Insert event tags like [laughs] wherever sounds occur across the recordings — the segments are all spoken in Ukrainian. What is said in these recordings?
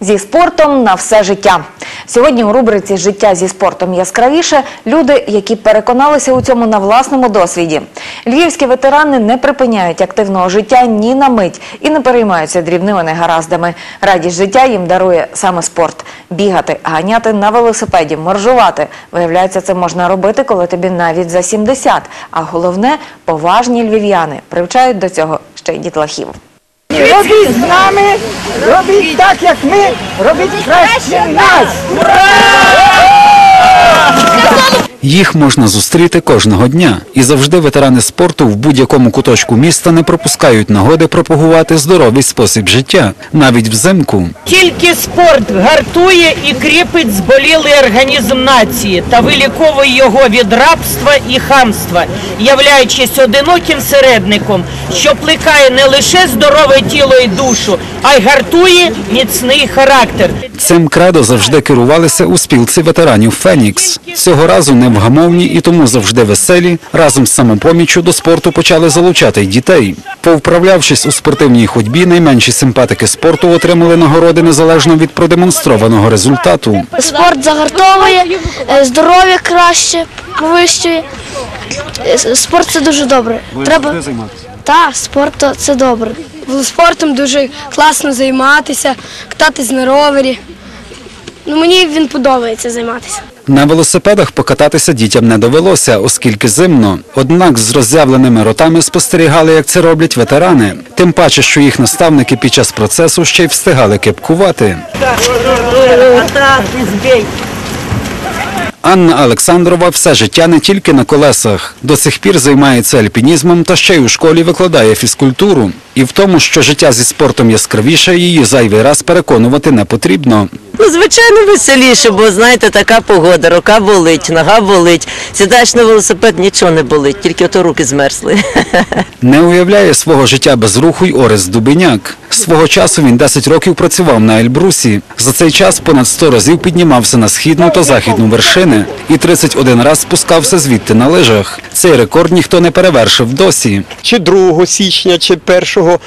Зі спортом на все життя. Сьогодні у рубриці Життя зі спортом яскравіше люди, які переконалися у цьому на власному досвіді. Львівські ветерани не припиняють активного життя ні на мить і не переймаються дрібними негараздами. Радість життя їм дарує саме спорт. Бігати, ганяти на велосипеді, моржувати. Виявляється, це можна робити, коли тобі навіть за 70. А головне, поважні львів'яни привчають до цього ще й дітлахів. Робіть з нами, робіть. так, як ми, робіть краще нас. Їх можна зустріти кожного дня, і завжди ветерани спорту в будь-якому куточку міста не пропускають нагоди пропагувати здоровий спосіб життя, навіть взимку. Тільки спорт гартує і кріпить зболілий організм нації та виліковує його від рабства і хамства, являючись одиноким середником, що плекає не лише здорове тіло і душу, а й гартує міцний характер. Цим кредо завжди керувалися у спілці ветеранів Фенікс. Цього разу невгамовні і тому завжди веселі. Разом з самопоміччю до спорту почали залучати й дітей. Повправлявшись у спортивній ходьбі, найменші симпатики спорту отримали нагороди незалежно від продемонстрованого результату. Спорт загартовує, е, здоров'я краще, повищує. Е, Спорт це дуже добре. Треба займатися? Так, спорт це добре. Спортом дуже класно займатися, кататись на ровері. Ну, мені він подобається займатися. На велосипедах покататися дітям не довелося, оскільки зимно. Однак з роззявленими ротами спостерігали, як це роблять ветерани. Тим паче, що їх наставники під час процесу ще й встигали кепкувати. Анна Олександрова все життя не тільки на колесах. До сих пір займається альпінізмом та ще й у школі викладає фізкультуру. І в тому, що життя зі спортом яскравіше, її зайвий раз переконувати не потрібно. Ну, звичайно, веселіше, бо знаєте, така погода, рука болить, нога болить. Сідаєш на велосипед, нічого не болить, тільки ото руки змерзли. [laughs] Не уявляє свого життя без руху й Орес Дубиняк. Свого часу він 10 років працював на Ельбрусі. За цей час понад 100 разів піднімався на східну та західну вершини і 31 раз спускався звідти на лижах. Цей рекорд ніхто не перевершив досі. чи 2 січня, чи 1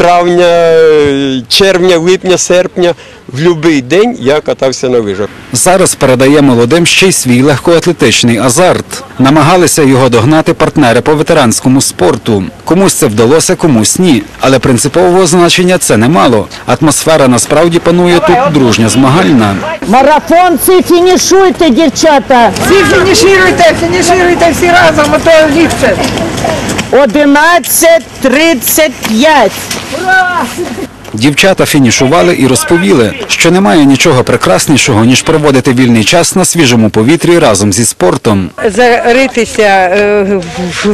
травня, червня, липня, серпня. В будь-який день я катався на лижах. Зараз передає молодим ще й свій легкоатлетичний азарт. Намагалися його догнати партнери по ветеранському спорту. Комусь це вдалося, комусь ні. Але принципового значення це не мало. Атмосфера насправді панує тут дружня змагальна. Марафонці, фінішуйте, дівчата. Всі фінішуйте, фінішуйте всі разом, а то ліпше. 11.35. Дівчата фінішували і розповіли, що немає нічого прекраснішого, ніж проводити вільний час на свіжому повітрі разом зі спортом. заритися е, в-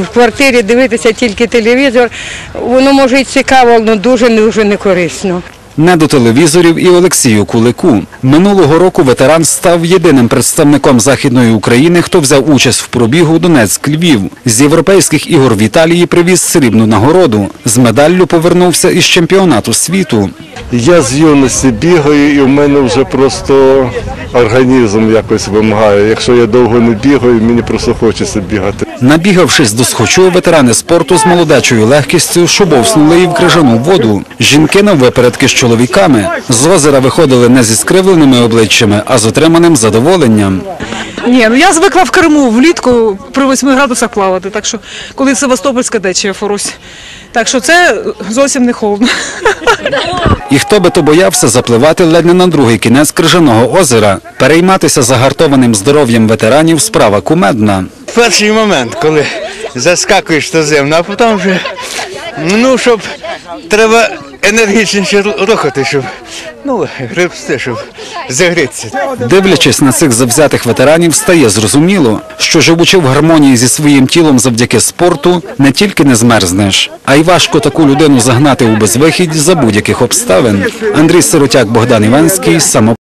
в квартирі, дивитися тільки телевізор, воно може і цікаво, але дуже дуже не корисно. Не до телевізорів і Олексію Кулику. Минулого року ветеран став єдиним представником Західної України, хто взяв участь в пробігу Донецьк-Львів. З європейських ігор в Італії привіз срібну нагороду. З медаллю повернувся із чемпіонату світу. Я з юності бігаю і в мене вже просто організм якось вимагає. Якщо я довго не бігаю, мені просто хочеться бігати. Набігавшись до схочу, ветерани спорту з молодечою легкістю шубовснули і в крижану воду. Жінки на випередки з чоловіками. З озера виходили не зі скривленими обличчями, а з отриманим задоволенням. Ні, ну я звикла в Криму влітку при 8 градусах плавати, так що коли Севастопольська течія Форусь. Так що це зовсім не холодно. І хто би то боявся запливати ледь не на другий кінець крижаного озера. Перейматися загартованим здоров'ям ветеранів справа кумедна. Перший момент, коли заскакуєш на землю, а потім вже, ну, щоб треба енергічніше рухати, щоб, ну, гребсти, щоб загрітися. Дивлячись на цих завзятих ветеранів, стає зрозуміло, що живучи в гармонії зі своїм тілом завдяки спорту, не тільки не змерзнеш, а й важко таку людину загнати у безвихідь за будь-яких обставин. Андрій Сиротяк, Богдан Іванський, само